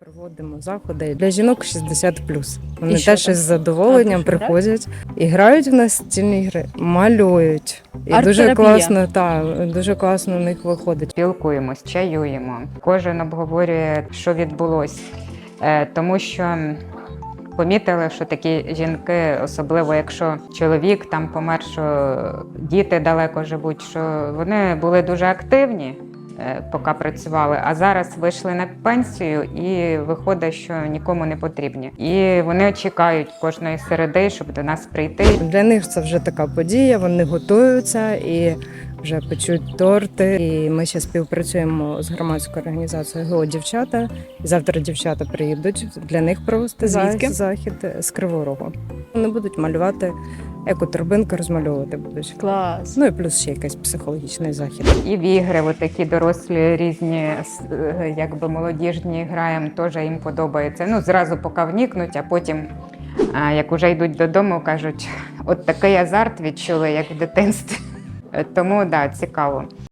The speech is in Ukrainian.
Проводимо заходи для жінок 60 Вони що теж там? із задоволенням що, приходять і грають в настільні ігри, малюють. І дуже класно, та дуже класно у них виходить. спілкуємось, чаюємо. Кожен обговорює, що відбулося. Е, Тому що помітили, що такі жінки, особливо якщо чоловік там помер, що діти далеко живуть, що вони були дуже активні. Е, Поки працювали, а зараз вийшли на пенсію, і виходить, що нікому не потрібні. І вони чекають кожної середи, щоб до нас прийти. Для них це вже така подія. Вони готуються і вже печуть торти. І ми ще співпрацюємо з громадською організацією ГО Дівчата. Завтра дівчата приїдуть для них провести Звідки? захід з Кривого Рогу. Вони будуть малювати екоторбинки, розмальовувати будуть. Клас. Ну і плюс ще якийсь психологічний захід. І в ігри, от такі дорослі різні, е, якби молодіжні граємо, теж їм подобається. Ну, зразу поки вникнуть, а потім, а, як уже йдуть додому, кажуть, от такий азарт відчули, як в дитинстві. Е, Тому да, цікаво.